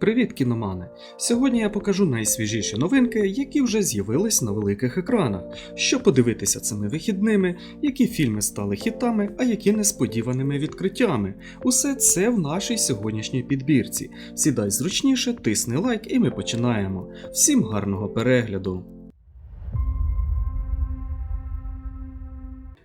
Привіт, кіномани! Сьогодні я покажу найсвіжіші новинки, які вже з'явились на великих екранах. Що подивитися цими вихідними, які фільми стали хітами, а які несподіваними відкриттями. Усе це в нашій сьогоднішній підбірці. Сідай зручніше, тисни лайк, і ми починаємо. Всім гарного перегляду!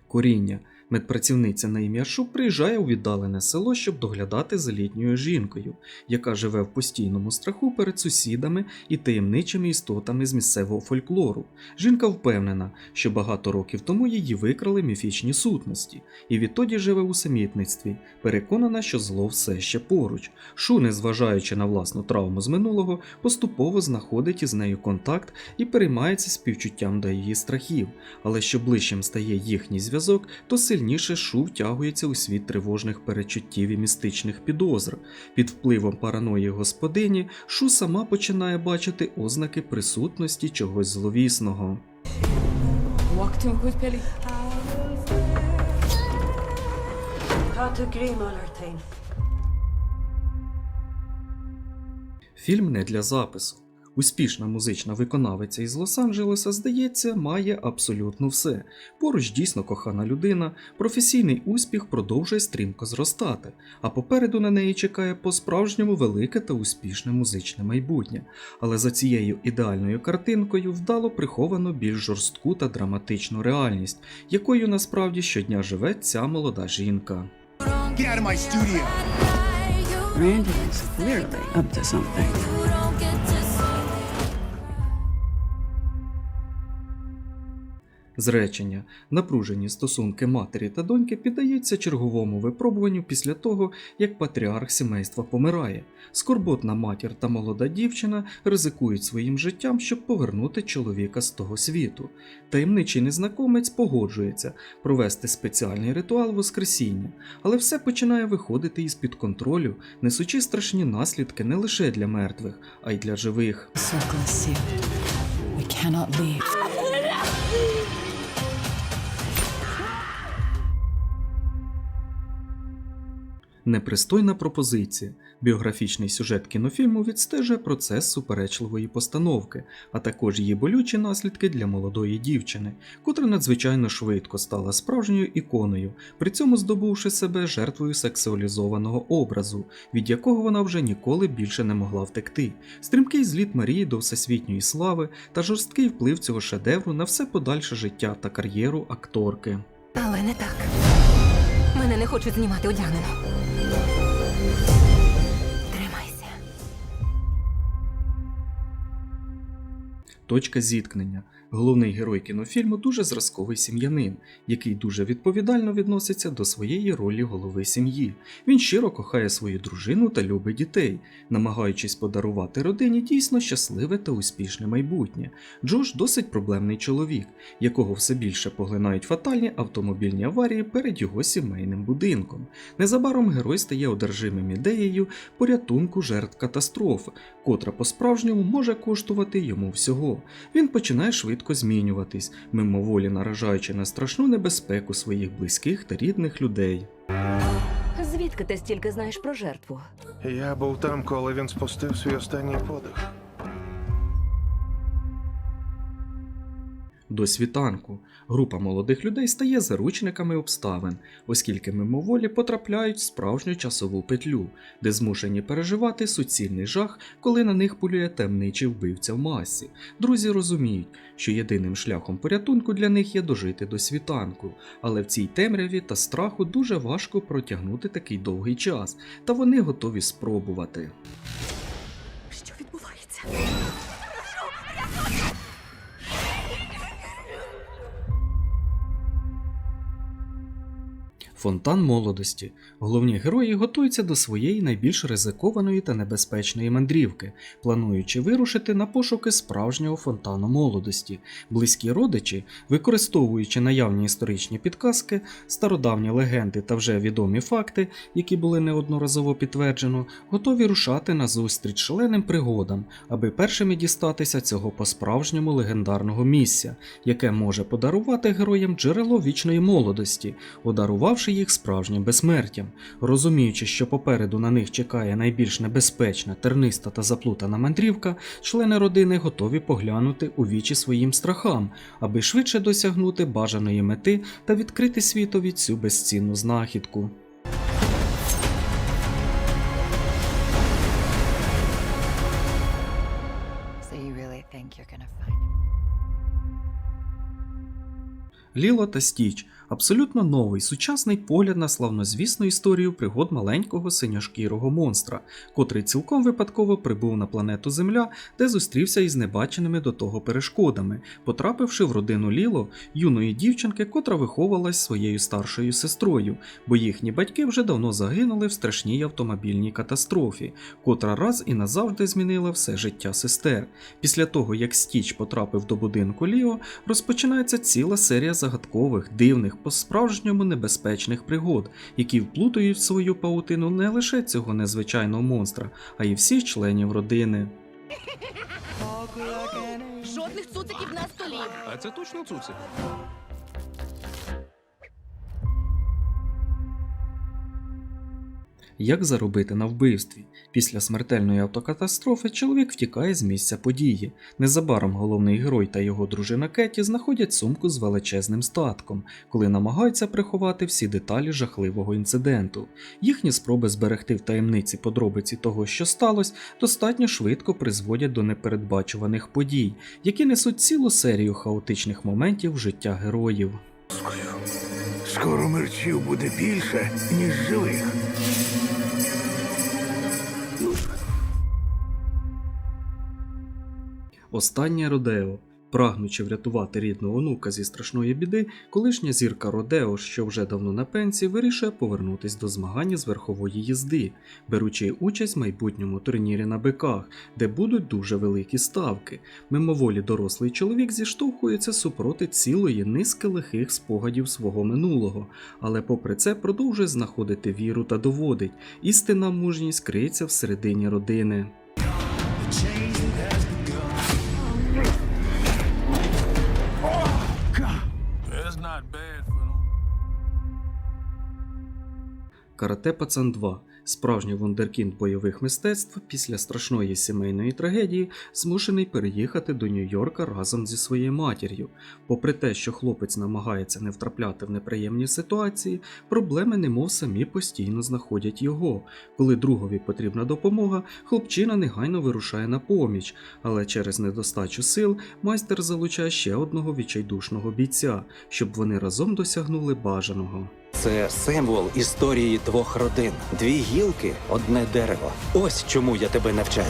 Коріння. Медпрацівниця на ім'я Шу приїжджає у віддалене село, щоб доглядати за літньою жінкою, яка живе в постійному страху перед сусідами і таємничими істотами з місцевого фольклору. Жінка впевнена, що багато років тому її викрали міфічні сутності, і відтоді живе у самітництві, переконана, що зло все ще поруч. Шу, незважаючи на власну травму з минулого, поступово знаходить із нею контакт і переймається співчуттям до її страхів. Але що ближчим стає їхній зв'язок, то сильніше Шу втягується у світ тривожних перечуттів і містичних підозр. Під впливом параної господині Шу сама починає бачити ознаки присутності чогось зловісного. Фільм не для запису. Успішна музична виконавиця із Лос-Анджелеса, здається, має абсолютно все. Поруч дійсно кохана людина, професійний успіх продовжує стрімко зростати, а попереду на неї чекає по-справжньому велике та успішне музичне майбутнє. Але за цією ідеальною картинкою вдало приховано більш жорстку та драматичну реальність, якою насправді щодня живе ця молода жінка. Get out of my studio. Randy is clearly up to something. Зречення, напружені стосунки матері та доньки піддаються черговому випробуванню після того, як патріарх сімейства помирає. Скорботна матір та молода дівчина ризикують своїм життям, щоб повернути чоловіка з того світу. Таємничий незнакомець погоджується провести спеціальний ритуал Воскресіння, але все починає виходити із-під контролю, несучи страшні наслідки не лише для мертвих, а й для живих. Circle Непристойна пропозиція. Біографічний сюжет кінофільму відстежує процес суперечливої постановки, а також її болючі наслідки для молодої дівчини, котра надзвичайно швидко стала справжньою іконою, при цьому здобувши себе жертвою сексуалізованого образу, від якого вона вже ніколи більше не могла втекти. Стрімкий зліт Марії до всесвітньої слави та жорсткий вплив цього шедевру на все подальше життя та кар'єру акторки. Але не так. Мене не хочуть знімати одягнено. Точка зіткнення. Головний герой кінофільму дуже зразковий сім'янин, який дуже відповідально відноситься до своєї ролі голови сім'ї. Він щиро кохає свою дружину та любить дітей, намагаючись подарувати родині дійсно щасливе та успішне майбутнє. Джош досить проблемний чоловік, якого все більше поглинають фатальні автомобільні аварії перед його сімейним будинком. Незабаром герой стає одержимим ідеєю порятунку жертв катастрофи, котра по-справжньому може коштувати йому всього. Він починає швидко змінюватись, мимоволі наражаючи на страшну небезпеку своїх близьких та рідних людей. Звідки ти стільки знаєш про жертву? Я був там, коли він спустив свій останній подих. До світанку група молодих людей стає заручниками обставин, оскільки мимоволі потрапляють в справжню часову петлю, де змушені переживати суцільний жах, коли на них полює темничий вбивця в масі. Друзі розуміють, що єдиним шляхом порятунку для них є дожити до світанку, але в цій темряві та страху дуже важко протягнути такий довгий час, та вони готові спробувати. Що відбувається? Фонтан молодості. Головні герої готуються до своєї найбільш ризикованої та небезпечної мандрівки, плануючи вирушити на пошуки справжнього фонтану молодості. Близькі родичі, використовуючи наявні історичні підказки, стародавні легенди та вже відомі факти, які були неодноразово підтверджено, готові рушати на зустріч шаленим пригодам, аби першими дістатися цього по-справжньому легендарного місця, яке може подарувати героям джерело вічної молодості, одарувавши їх справжнім безсмертям. Розуміючи, що попереду на них чекає найбільш небезпечна, терниста та заплутана мандрівка, члени родини готові поглянути у вічі своїм страхам, аби швидше досягнути бажаної мети та відкрити світові цю безцінну знахідку. Ліло та Стіч абсолютно новий сучасний погляд на славнозвісну історію пригод маленького синьошкірого монстра, котрий цілком випадково прибув на планету Земля, де зустрівся із небаченими до того перешкодами, потрапивши в родину Ліло, юної дівчинки, котра виховувалась своєю старшою сестрою, бо їхні батьки вже давно загинули в страшній автомобільній катастрофі, котра раз і назавжди змінила все життя сестер. Після того, як Стіч потрапив до будинку Ліо, розпочинається ціла серія загадкових, дивних, по-справжньому небезпечних пригод, які вплутують в свою паутину не лише цього незвичайного монстра, а й всіх членів родини. Жодних цуциків на столі. А це точно цуцик? Як заробити на вбивстві? Після смертельної автокатастрофи чоловік втікає з місця події. Незабаром головний герой та його дружина Кеті знаходять сумку з величезним статком, коли намагаються приховати всі деталі жахливого інциденту. Їхні спроби зберегти в таємниці подробиці того, що сталося, достатньо швидко призводять до непередбачуваних подій, які несуть цілу серію хаотичних моментів життя героїв. Скоро мерчів буде більше, ніж живих. Останнє Родео. Прагнучи врятувати рідного онука зі страшної біди, колишня зірка Родео, що вже давно на пенсії, вирішує повернутись до змагання з верхової їзди, беручи участь в майбутньому турнірі на биках, де будуть дуже великі ставки. Мимоволі дорослий чоловік зіштовхується супроти цілої низки лихих спогадів свого минулого, але попри це продовжує знаходити віру та доводить, істинна мужність криється всередині родини. Карате Пацан 2 справжній вундеркінд бойових мистецтв після страшної сімейної трагедії змушений переїхати до Нью-Йорка разом зі своєю матір'ю. Попри те, що хлопець намагається не втрапляти в неприємні ситуації, проблеми немов самі постійно знаходять його. Коли другові потрібна допомога, хлопчина негайно вирушає на поміч, але через недостачу сил майстер залучає ще одного відчайдушного бійця, щоб вони разом досягнули бажаного. Це символ історії двох родин. Дві гілки, одне дерево. Ось чому я тебе навчаю.